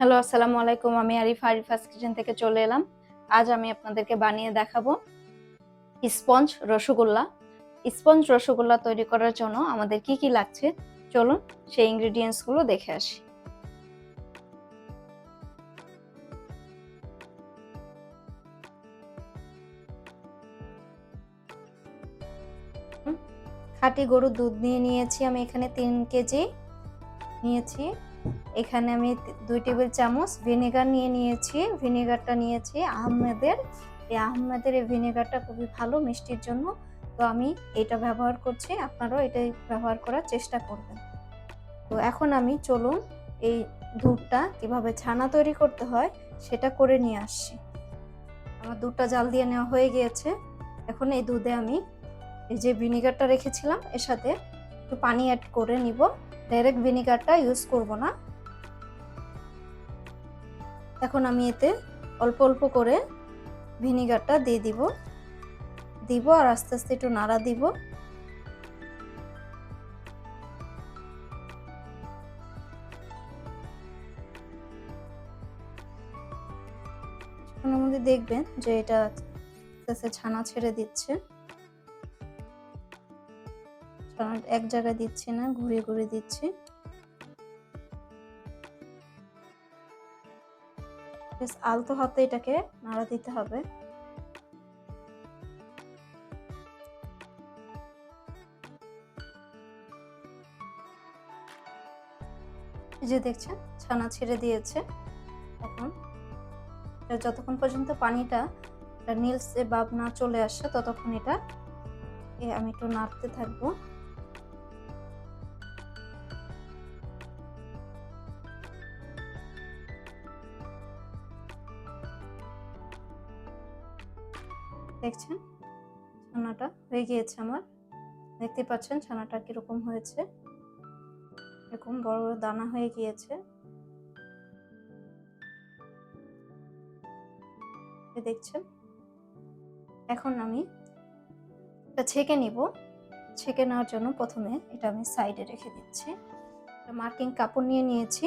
Hello, আসসালামু আলাইকুম। আমি আরিফ আরিফাস কিচেন থেকে চলে এলাম। আজ আমি আপনাদেরকে বানিয়ে দেখাবো স্পঞ্জ রসগোল্লা। স্পঞ্জ রসগোল্লা তৈরি করার জন্য আমাদের কি কি লাগছে? চলুন সেই ইনগ্রেডিয়েন্টসগুলো দেখে আসি। খাঁটি গরুর দুধ নিয়ে নিয়েছি আমি এখানে তিন কেজি। নিয়েছি। এখানে আমি দুই টেবিল চামচ ভিনেগার নিয়ে নিয়েছি। ভিনেগারটা নিয়েছি আহমেদের। এই আহমেদের এই ভিনেগারটা খুবই ভালো, মিষ্টির জন্য। তো আমি এটা ব্যবহার করছি, আপনারাও এটাই ব্যবহার করার চেষ্টা করবেন। তো এখন আমি চলুন এই দুধটা কীভাবে ছানা তৈরি করতে হয় সেটা করে নিয়ে আসছি। আমার দুধটা জাল দিয়ে নেওয়া হয়ে গিয়েছে। এখন এই দুধে আমি এই যে ভিনেগারটা রেখেছিলাম, এর সাথে একটু পানি অ্যাড করে নিব। ডাইরেক্ট ভিনেগারটা ইউজ করব না। এখন আমি এতে অল্প অল্প করে ভিনেগারটা দিয়ে দিব। দিব আর আস্তে আস্তে একটু নাড়া দিব। মধ্যে দেখবেন যে এটা আস্তে ছানা ছেড়ে দিচ্ছে। এক জায়গায় দিচ্ছি না ঘুরে ঘুরে দিচ্ছি। আলতো হাতে এটাকে নাড়া দিতে হবে। যে দেখছেন, ছানা ছেড়ে দিয়েছে। এখন যতক্ষণ পর্যন্ত পানিটা নীলসে বাব না চলে আসে, ততক্ষণ এটা আমি একটু নাড়তে থাকব। দেখছেন? ছানাটা হয়ে গিয়েছে আমার। দেখতে পাচ্ছেন ছানাটা কীরকম হয়েছে? এরকম বড় বড় দানা হয়ে গিয়েছে। দেখছেন? এখন আমি এটা ছেঁকে নিব। ছেঁকে নেওয়ার জন্য প্রথমে এটা আমি সাইডে রেখে দিচ্ছি। মার্কিং কাপড় নিয়ে নিয়েছি।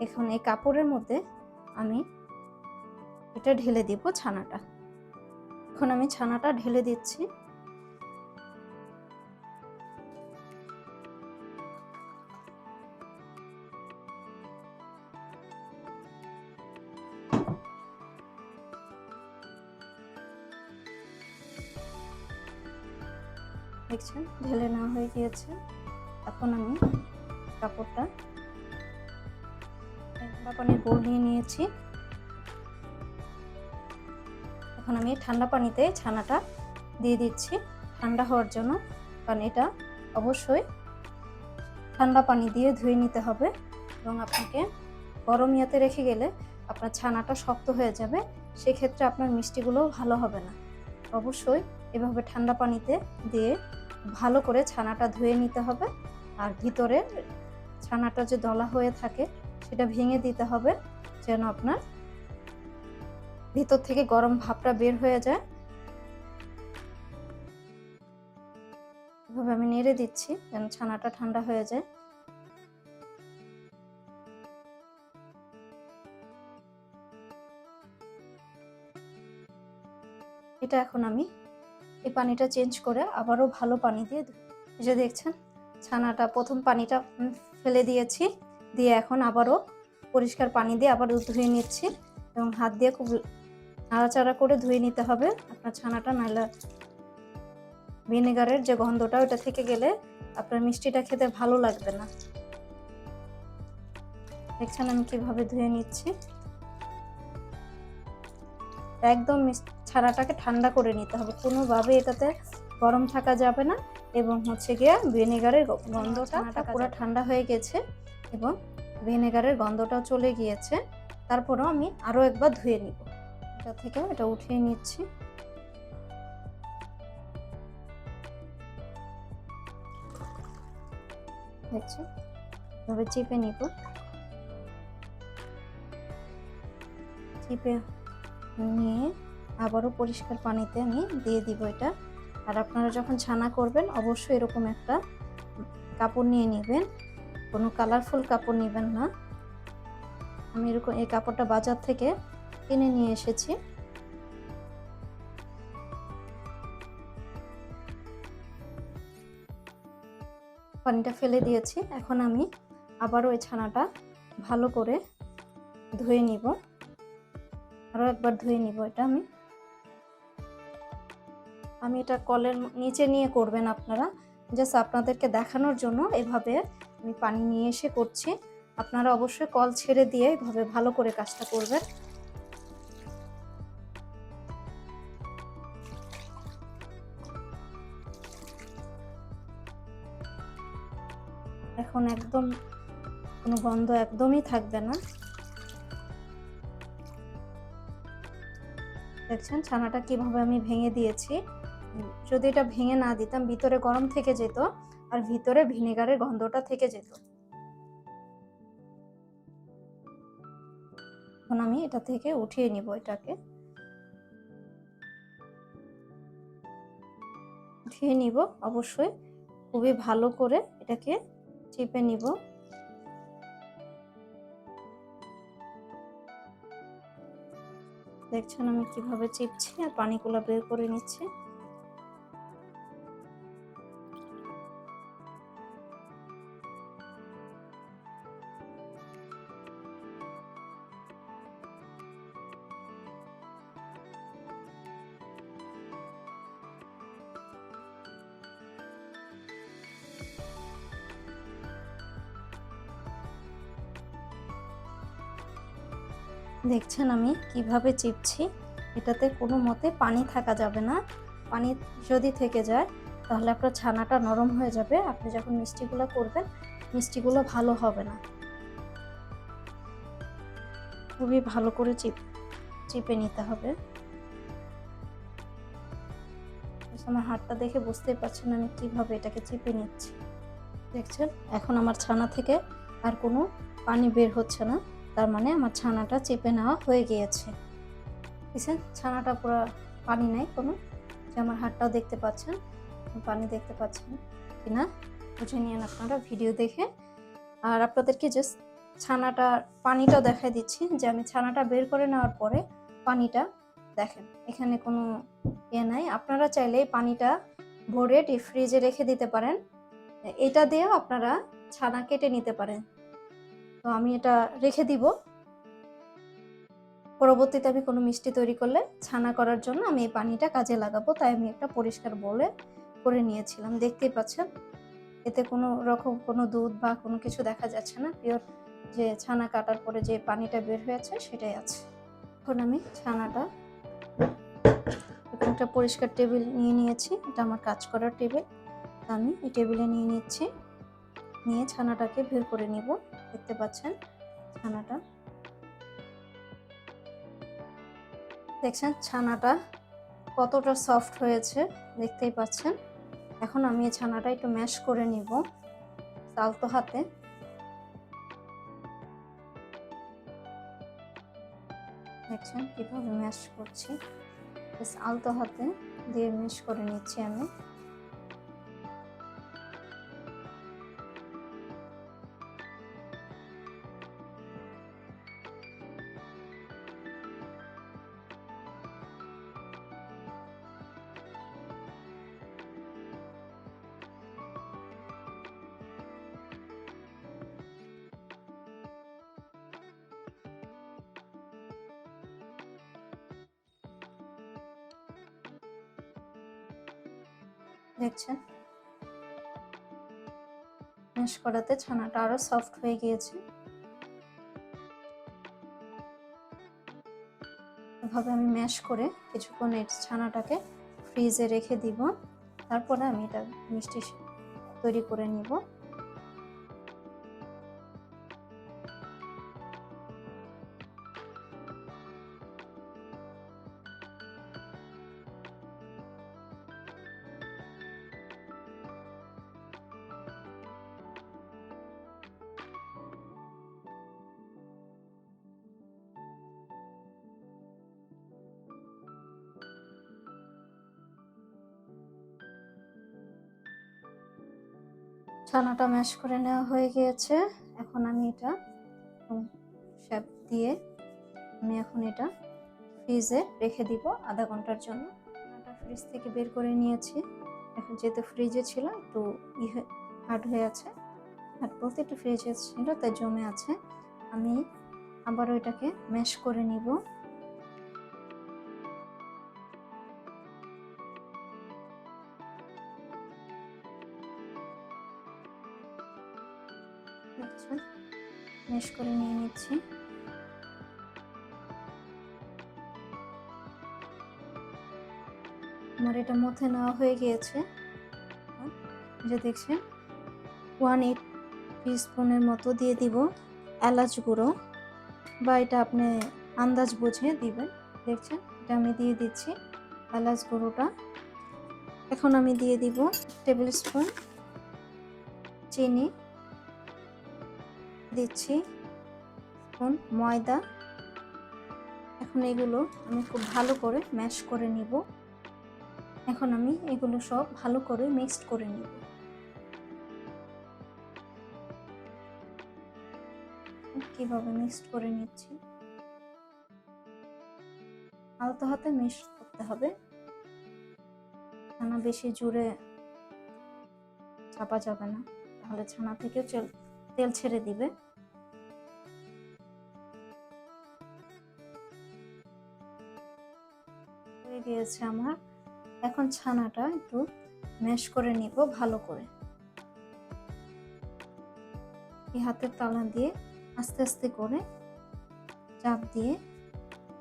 এখন এই কাপড়ের মধ্যে আমি এটা ঢেলে দিব ছানাটা। এখন আমি ছানাটা ঢেলে দিচ্ছি। দেখছেন, ঢেলে নেওয়া হয়ে গিয়েছে। এখন আমি কাপড়টা পানির বোল নিয়ে নিয়েছি। এখন আমি ঠান্ডা পানিতে ছানাটা দিয়ে দিচ্ছি ঠান্ডা হওয়ার জন্য। কারণ এটা অবশ্যই ঠান্ডা পানি দিয়ে ধুয়ে নিতে হবে এবং আপনাকে গরম ইয়াতে রেখে গেলে আপনার ছানাটা শক্ত হয়ে যাবে, সেক্ষেত্রে আপনার মিষ্টিগুলো ভালো হবে না। অবশ্যই এভাবে ঠান্ডা পানিতে দিয়ে ভালো করে ছানাটা ধুয়ে নিতে হবে। আর ভিতরে ছানাটা যে দলা হয়ে থাকে, সেটা ভেঙে দিতে হবে যেন আপনার ভিতর থেকে গরম ভাবটা বের হয়ে যায়। এভাবে আমি নেড়ে দিচ্ছি যেন ছানাটা ঠান্ডা হয়ে যায়। এটা এখন আমি এই পানিটা চেঞ্জ করে আবারও ভালো পানি দিয়ে যে দেখছেন, ছানাটা প্রথম পানিটা ফেলে দিয়েছি। দিয়ে এখন আবারও পরিষ্কার পানি দিয়ে আবার ধুয়ে নিচ্ছি এবং হাত দিয়ে খুব নাড়াচাড়া করে ধুয়ে নিতে হবে। আপনার ছানাটা নাহলে ভিনেগারের যে গন্ধটা ওটা থেকে গেলে আপনার মিষ্টিটা খেতে ভালো লাগবে না। দেখছেন আমি কীভাবে ধুয়ে নিচ্ছি? একদম ছানাটাকে ঠান্ডা করে নিতে হবে। কোনোভাবে এটাতে গরম থাকা যাবে না এবং হচ্ছে গিয়ে ভিনেগারের গন্ধটা পুরো ঠান্ডা হয়ে গেছে এবং ভিনেগারের গন্ধটাও চলে গিয়েছে। তারপরেও আমি আরও একবার ধুয়ে নিব। এটা থেকে এটা উঠিয়ে নিচ্ছি। এভাবে চিপে নিব। চিপে নিয়ে আবারও পরিষ্কার পানিতে আমি দিয়ে দিব এটা। আর আপনারা যখন ছানা করবেন, অবশ্যই এরকম একটা কাপড় নিয়ে নেবেন। কোনো কালারফুল কাপড় নেবেন না। আমি এরকম এই কাপড়টা বাজার থেকে কিনে নিয়ে এসেছি। পানিটা ফেলে দিয়েছি। এখন আমি আবারও এই ছানাটা ভালো করে ধুয়ে নিব। আরও একবার ধুয়ে নিব এটা আমি। আমি এটা কলের নিচে নিয়ে করবেন আপনারা। জাস্ট আপনাদেরকে দেখানোর জন্য এভাবে আমি পানি নিয়ে এসে করছি। আপনারা অবশ্যই কল ছেড়ে দিয়ে এভাবে ভালো করে কাজটা করবেন। এখন একদম কোনো গন্ধ একদমই থাকবে না। দেখছেন ছানাটা কীভাবে আমি ভেঙে দিয়েছি। যদি এটা ভেঙে না দিতাম, ভিতরে গরম থেকে যেত আর ভিতরে ভিনেগারের গন্ধটা থেকে যেত। এখন আমি এটা থেকে উঠিয়ে নিব এটাকে। উঠিয়ে নিব অবশ্যই, খুবই ভালো করে এটাকে চেপে নিব। দেখছেন আমি কীভাবে চিপছি আর পানিগুলো বের করে নিচ্ছি। দেখছেন আমি কীভাবে চিপছি? এটাতে কোনো মতে পানি থাকা যাবে না। পানি যদি থেকে যায়, তাহলে আপনার ছানাটা নরম হয়ে যাবে। আপনি যখন মিষ্টিগুলো করবেন, মিষ্টিগুলো ভালো হবে না। খুবই ভালো করে চিপ, চিপে নিতে হবে। আমার হাতটা দেখে বুঝতেই পারছেন আমি কীভাবে এটাকে চিপে নিচ্ছি। দেখছেন? এখন আমার ছানা থেকে আর কোনো পানি বের হচ্ছে না। তার মানে আমার ছানাটা চেপে নেওয়া হয়ে গিয়েছে। বুঝছেন? ছানাটা পুরো পানি নাই কোনো। যে আমার হাতটাও দেখতে পাচ্ছেন, পানি দেখতে পাচ্ছেন কি না বুঝে নিন আপনারা, ভিডিও দেখে। আর আপনাদেরকে জাস্ট ছানাটা, পানিটাও দেখাই দিচ্ছি যে আমি ছানাটা বের করে নেওয়ার পরে পানিটা দেখেন, এখানে কোনো ইয়ে নাই। আপনারা চাইলে পানিটা ভরে ডিপ ফ্রিজে রেখে দিতে পারেন। এটা দিয়েও আপনারা ছানা কেটে নিতে পারেন। তো আমি এটা রেখে দিব। পরবর্তীতে আমি কোনো মিষ্টি তৈরি করলে ছানা করার জন্য আমি এই পানিটা কাজে লাগাবো, তাই আমি একটা পরিষ্কার বলে করে নিয়েছিলাম। দেখতেই পাচ্ছেন, এতে কোনো রকম কোনো দুধ বা কোনো কিছু দেখা যাচ্ছে না। পিওর যে ছানা কাটার পরে যে পানিটা বের হয়েছে সেটাই আছে। এখন আমি ছানাটা একটা পরিষ্কার টেবিল নিয়ে নিয়েছি। এটা আমার কাজ করার টেবিল। আমি এই টেবিলে নিয়ে নিচ্ছি। নিয়ে ছানাটাকে বের করে নিব। দেখতে পাচ্ছেন ছানাটা। দেখছেন ছানাটা কতটা সফট হয়েছে, দেখতেই পাচ্ছেন। এখন আমি এই ছানাটা একটু ম্যাশ করে নিব আলতো হাতে। দেখছেন কীভাবে ম্যাশ করছি। আলতো হাতে দিয়ে ম্যাশ করে নিচ্ছি আমি। দেখছেন ম্যাশ করাতে ছানাটা আরও সফট হয়ে গিয়েছে। এভাবে আমি ম্যাশ করে কিছুক্ষণ এই ছানাটাকে ফ্রিজে রেখে দিব। তারপরে আমি এটা মিষ্টি তৈরি করে নিব। ছানাটা ম্যাশ করে নেওয়া হয়ে গিয়েছে। এখন আমি এটা শ্যাপ দিয়ে আমি এখন এটা ফ্রিজে রেখে দিব আধা ঘণ্টার জন্য। ছানাটা ফ্রিজ থেকে বের করে নিয়েছি। এখন যেহেতু ফ্রিজে ছিল একটু হার্ড হয়ে আছে। হার্ড বলতে একটু ফ্রিজে ছিল, তাই জমে আছে। আমি আবার ওইটাকে ম্যাশ করে নিব। ম্যাশ করে নিয়ে নিচ্ছি। আমার এটা মধ্যে নেওয়া হয়ে গিয়েছে। যে দেখছেন ওয়ান এইট স্পুনের মতো দিয়ে দিব এলাচ গুঁড়ো বা এটা আপনি আন্দাজ বুঝে দিবেন। দেখছেন, এটা আমি দিয়ে দিচ্ছি এলাচ গুঁড়োটা। এখন আমি দিয়ে দিব টেবিল স্পুন চিনি। দিচ্ছি। স্পুন ময়দা। এখন এগুলো আমি খুব ভালো করে ম্যাশ করে নিব। এখন আমি এগুলো সব ভালো করে মিক্সড করে নিব। কীভাবে মিক্সড করে নিচ্ছি? আলতো হাতে মিক্স করতে হবে। ছানা বেশি জুড়ে চাপা যাবে না। তাহলে ছানা থেকেও তেল ছেড়ে দিবে। গিয়েছে আমার। এখন ছানাটা একটু ম্যাশ করে নিব ভালো করে। এই হাতের তালা দিয়ে আস্তে আস্তে করে চাপ দিয়ে,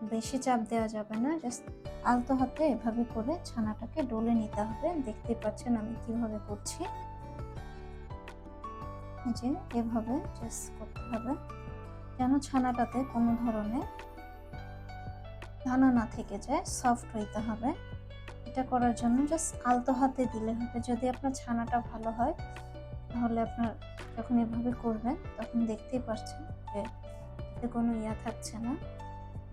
বেশি চাপ দেওয়া যাবে না জাস্ট আলতো হাতে এভাবে করে ছানাটাকে ডলে নিতে হবে। দেখতে পাচ্ছেন আমি কীভাবে করছি। যে এভাবে জাস্ট করতে হবে। যেন ছানাটাতে কোনো ধরনের দানা না থেকে যায় সফট হইতে হবে। এটা করার জন্য জাস্ট আলতো হাতে দিলে হবে। যদি আপনার ছানাটা ভালো হয়, তাহলে আপনার যখন এভাবে করবেন, তখন দেখতেই পাচ্ছেন যে এতে কোনো ইয়া থাকছে না।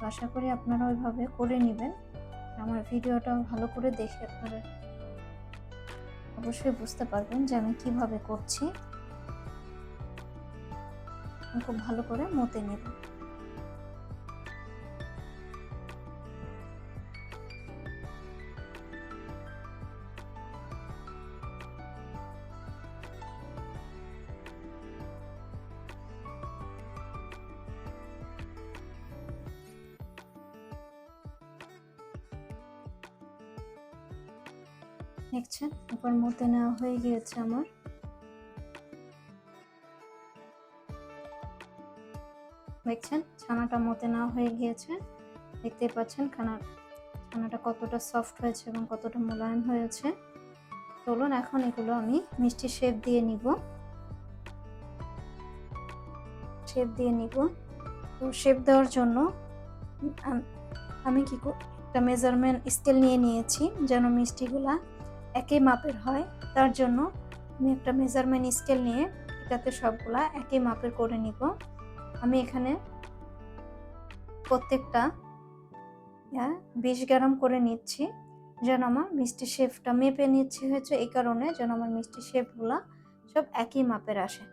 আশা করি আপনারা ওইভাবে করে নেবেন। আমার ভিডিওটা ভালো করে দেখে আপনারা অবশ্যই বুঝতে পারবেন যে আমি কীভাবে করছি। খুব ভালো করে মতে নেব। দেখছেন? এবার মতে নেওয়া হয়ে গিয়েছে আমার। দেখছেন? ছানাটা মতে নেওয়া হয়ে গিয়েছে। দেখতে পাচ্ছেন খানা, ছানাটা কতটা সফট হয়েছে এবং কতটা মোলায়েম হয়েছে। চলুন এখন এগুলো আমি মিষ্টি শেপ দিয়ে নিব। শেপ দিয়ে নিব। তো শেপ দেওয়ার জন্য আমি কি একটা মেজারমেন্ট স্কেল নিয়ে নিয়েছি যেন মিষ্টিগুলা একই মাপের হয়, তার জন্য আমি একটা মেজারমেন্ট স্কেল নিয়ে এটাতে সবগুলা একই মাপের করে নিব। আমি এখানে প্রত্যেকটা বিশ গ্রাম করে নিচ্ছি, যেন আমার মিষ্টি শেফটা মেপে নিচ্ছি হয়েছে, এই কারণে যেন আমার মিষ্টি শেফগুলা সব একই মাপের আসে।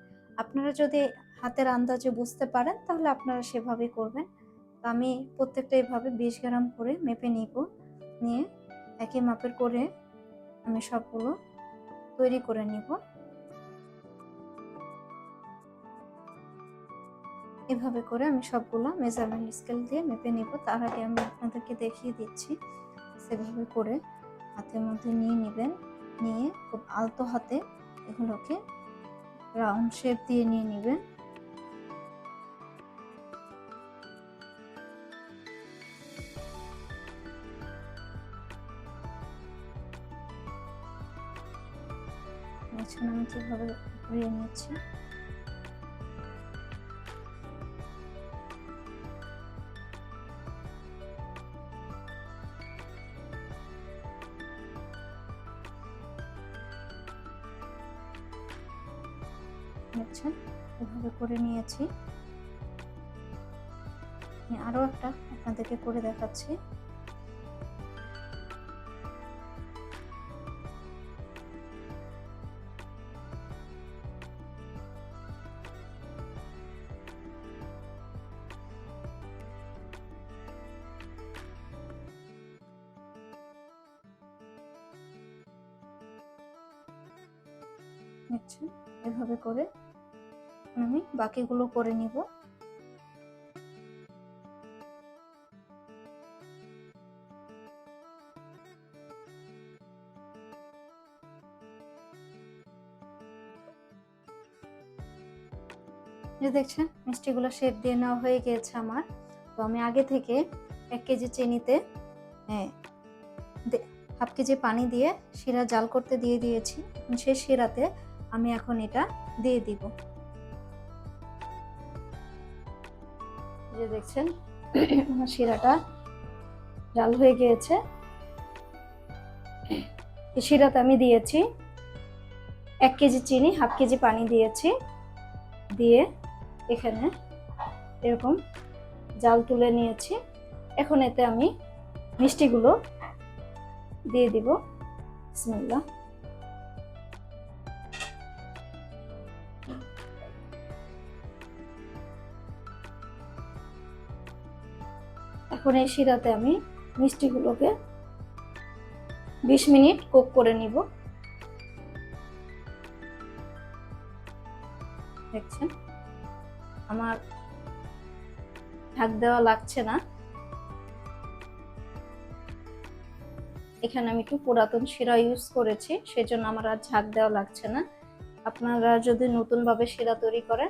আপনারা যদি হাতের আন্দাজে বুঝতে পারেন, তাহলে আপনারা সেভাবেই করবেন। তো আমি প্রত্যেকটা এইভাবে বিশ গ্রাম করে মেপে নিব, নিয়ে একই মাপের করে আমি সবগুলো তৈরি করে নিব। এভাবে করে আমি সবগুলো মেজারমেন্ট স্কেল দিয়ে মেপে নিব। তার আগে আমি আপনাদেরকে দেখিয়ে দিচ্ছি। সেভাবে করে হাতের মধ্যে নিয়ে নেবেন। নিয়ে খুব আলতো হাতে এগুলোকে রাউন্ড শেপ দিয়ে নিয়ে নেবেন। এখন আমি কীভাবে ঘুরিয়ে নিচ্ছি? দেখছেন? এভাবে করে নিয়েছি। আরও একটা আপনাদেরকে করে দেখাচ্ছি। বাকিগুলো করে নিব। যে দেখছেন, মিষ্টিগুলো শেপ দিয়ে নেওয়া হয়ে গিয়েছে আমার। তো আমি আগে থেকে এক কেজি চিনিতে হ্যাঁ হাফ কেজি পানি দিয়ে শিরা জাল করতে দিয়ে দিয়েছি। সেই শিরাতে আমি এখন এটা দিয়ে দিব। যে দেখছেন। আমার শিরাটা জাল হয়ে গিয়েছে। এই শিরাতে আমি দিয়েছি এক কেজি চিনি, হাফ কেজি পানি দিয়েছি। দিয়ে এখানে এরকম জাল তুলে নিয়েছি। এখন এতে আমি মিষ্টিগুলো দিয়ে দিব। বিসমিল্লাহ। এখন এই শিরাতে আমি মিষ্টিগুলোকে বিশ মিনিট কুক করে নিব। দেখছেন? আমার ঢাক দেওয়া লাগছে না। এখানে আমি একটু পুরাতন শিরা ইউজ করেছি, সেজন্য আমার আর ঝাঁক দেওয়া লাগছে না। আপনারা যদি নতুনভাবে শিরা তৈরি করেন,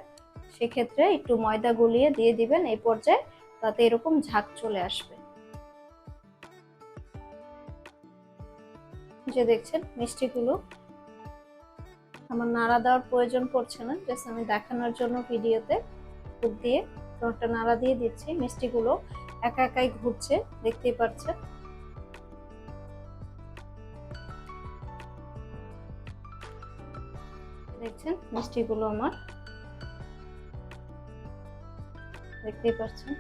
সেক্ষেত্রে একটু ময়দা গলিয়ে দিয়ে দিবেন। এই পর্যায়ে তাতে এরকম ঝাঁক চলে আসবে। যে দেখছেন মিষ্টিগুলো। আমার নাড়া দেওয়ার প্রয়োজন পড়ছে না, জাস্ট আমি দেখানোর জন্য ভিডিওতে খুব দিয়ে একটা নাড়া দিয়ে দিচ্ছি, মিষ্টিগুলো একা একাই ঘুরছে, দেখতেই পাচ্ছেন। দেখছেন মিষ্টিগুলো আমার, দেখতেই পাচ্ছেন।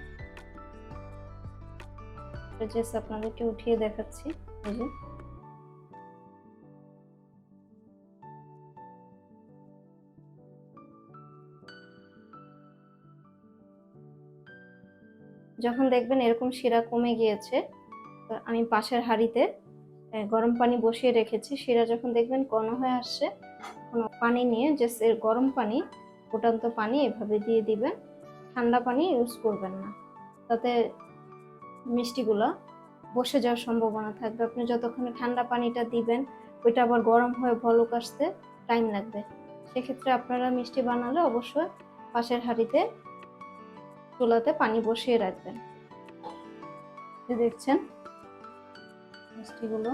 জাস্ট আপনাদেরকে উঠিয়ে দেখাচ্ছি যখন দেখবেন এরকম শিরা কমে গিয়েছে আমি পাশের হাঁড়িতে গরম পানি বসিয়ে রেখেছি। শিরা যখন দেখবেন কন হয়ে আসছে, কোনো পানি নিয়ে যে গরম পানি, ফুটান্ত পানি এভাবে দিয়ে দিবেন। ঠান্ডা পানি ইউজ করবেন না। তাতে মিষ্টিগুলো বসে যাওয়ার সম্ভাবনা থাকবে। আপনি যতক্ষণে ঠান্ডা পানিটা দিবেন, ওইটা আবার গরম হয়ে ভলক আসতে টাইম লাগবে। সেক্ষেত্রে আপনারা মিষ্টি বানালে অবশ্যই পাশের হাঁড়িতে চুলাতে পানি বসিয়ে রাখবেন। দেখছেন মিষ্টিগুলো।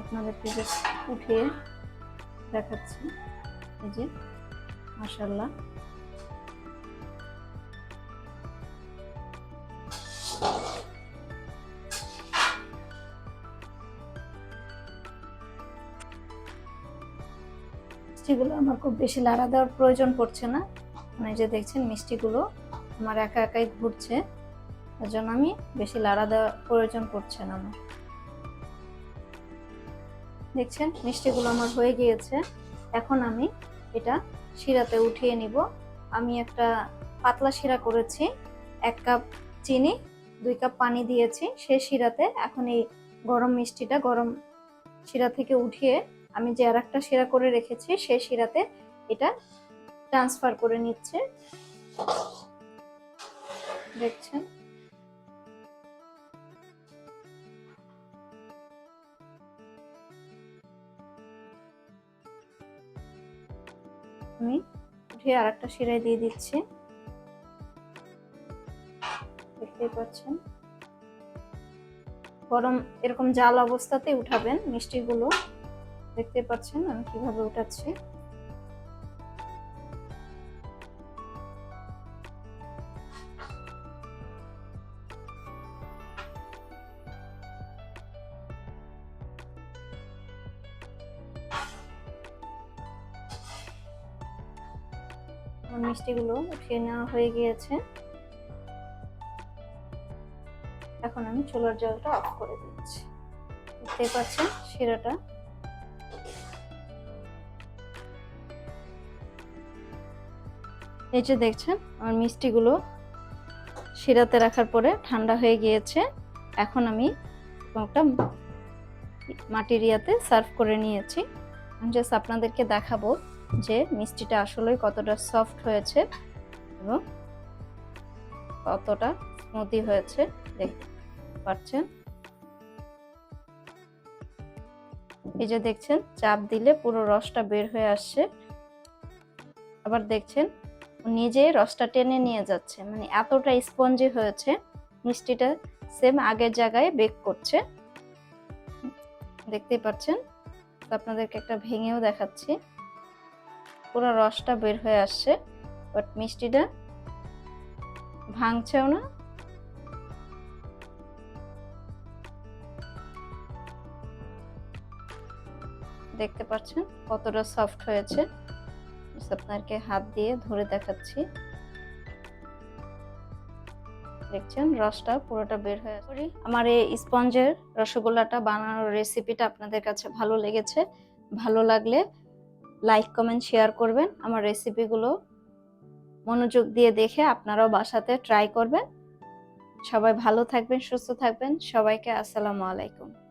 আপনাদেরকে উঠিয়ে দেখাচ্ছি। এই যে মাসাল্লাহ মিষ্টিগুলো আমার খুব বেশি লাড়া দেওয়ার প্রয়োজন পড়ছে না। মানে যে দেখছেন মিষ্টিগুলো আমার একা একাই ঘুরছে তার জন্য আমি বেশি লাড়া দেওয়ার প্রয়োজন পড়ছে না আমার। দেখছেন মিষ্টিগুলো আমার হয়ে গিয়েছে। এখন আমি এটা শিরাতে উঠিয়ে নিব। আমি একটা পাতলা শিরা করেছি, এক কাপ চিনি, দুই কাপ পানি দিয়েছি সেই শিরাতে। এখন এই গরম মিষ্টিটা গরম শিরা থেকে উঠিয়ে আমি যে আর একটা শিরা করে রেখেছি সেই শিরাতে এটা ট্রান্সফার করে নিচ্ছে। দেখছেন? আমি উঠিয়ে আর একটা সেলাই দিয়ে দিচ্ছি। দেখতেই পাচ্ছেন? গরম এরকম জাল অবস্থাতে উঠাবেন মিষ্টিগুলো। দেখতে পাচ্ছেন আমি কীভাবে উঠাচ্ছি। মিষ্টিগুলো উঠিয়ে নেওয়া হয়ে গিয়েছে। এখন আমি চুলার জলটা অফ করে দিচ্ছি। দেখতে পাচ্ছেন শিরাটা? এই যে দেখছেন, আমার মিষ্টিগুলো শিরাতে রাখার পরে ঠান্ডা হয়ে গিয়েছে। এখন আমি একটা মাটির ইয়াতে সার্ভ করে নিয়েছি। জাস্ট আপনাদেরকে দেখাবো যে মিষ্টিটা আসলেই কতটা সফট হয়েছে এবং কতটা স্মুদি হয়েছে দেখতে পাচ্ছেন। এই যে দেখছেন, চাপ দিলে পুরো রসটা বের হয়ে আসছে। আবার দেখছেন নিজে রসটা টেনে নিয়ে যাচ্ছে। মানে এতটা স্পঞ্জি হয়েছে, মিষ্টিটা সেম আগের জায়গায় বেক করছে। দেখতেই পাচ্ছেন আপনাদেরকে একটা ভেঙেও দেখাচ্ছি। পুরো রসটা বের হয়ে আসছে বাট মিষ্টিটা ভাঙছেও না। দেখতে পাচ্ছেন কতটা সফট হয়েছে। আপনাকে হাত দিয়ে ধরে দেখাচ্ছি। দেখছেন রসটা পুরোটা বের হয়ে আসে আমার এই স্পঞ্জের রসগোল্লাটা বানানোর রেসিপিটা আপনাদের কাছে ভালো লেগেছে, ভালো লাগলে লাইক কমেন্ট শেয়ার করবেন। আমার রেসিপিগুলো মনোযোগ দিয়ে দেখে আপনারাও বাসাতে ট্রাই করবেন। সবাই ভালো থাকবেন, সুস্থ থাকবেন। সবাইকে আসসালামু আলাইকুম।